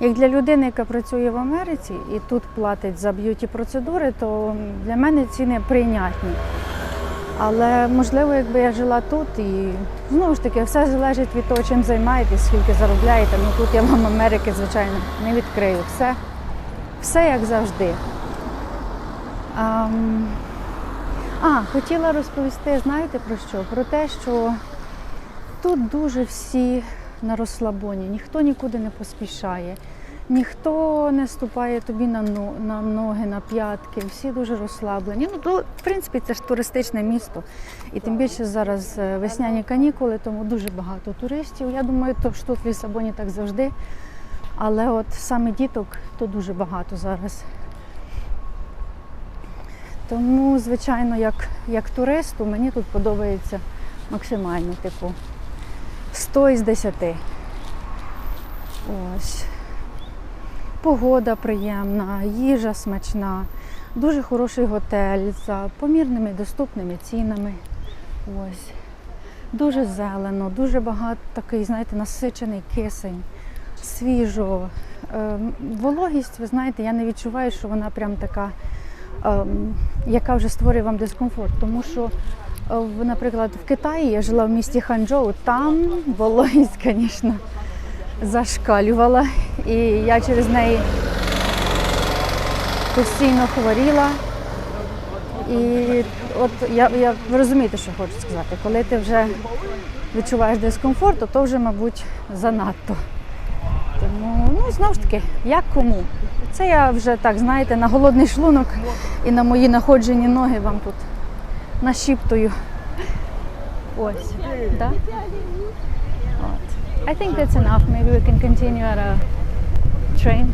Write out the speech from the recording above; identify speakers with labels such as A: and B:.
A: Як для людини, яка працює в Америці і тут платить за б'юті процедури, то для мене ціни прийнятні. Але можливо, якби я жила тут і знову ж таки все залежить від того, чим займаєтесь, скільки заробляєте. Ну тут я вам Америки, звичайно, не відкрию. Все, все як завжди. Ам, А, хотіла розповісти, знаєте про що? Про те, що тут дуже всі на розслабоні, ніхто нікуди не поспішає, ніхто не ступає тобі на, но- на ноги, на п'ятки, всі дуже розслаблені. Ну, то, в принципі, це ж туристичне місто. І тим більше зараз е, весняні канікули, тому дуже багато туристів. Я думаю, то тут в Лісабоні так завжди. Але от саме діток то дуже багато зараз. Тому, звичайно, як, як туристу, мені тут подобається максимально, типу, 100 із 10. Ось. Погода приємна, їжа смачна, дуже хороший готель за помірними доступними цінами. Ось. Дуже зелено, дуже багато такий, знаєте, насичений кисень, свіжо. Ем, Вологість, ви знаєте, я не відчуваю, що вона прям така, ем, яка вже створює вам дискомфорт. Тому що, наприклад, в Китаї я жила в місті Ханчжоу, там вологість, звісно, зашкалювала. І я через неї постійно хворіла. І от я, я розумієте, що хочу сказати. Коли ти вже відчуваєш дискомфорт, то, то вже, мабуть, занадто. Тому, ну, знову ж таки, як кому. Це я вже так, знаєте, на голодний шлунок і на мої находжені ноги вам тут нашіптую. Ось. Да? От. I think that's enough. Maybe we can continue at a train.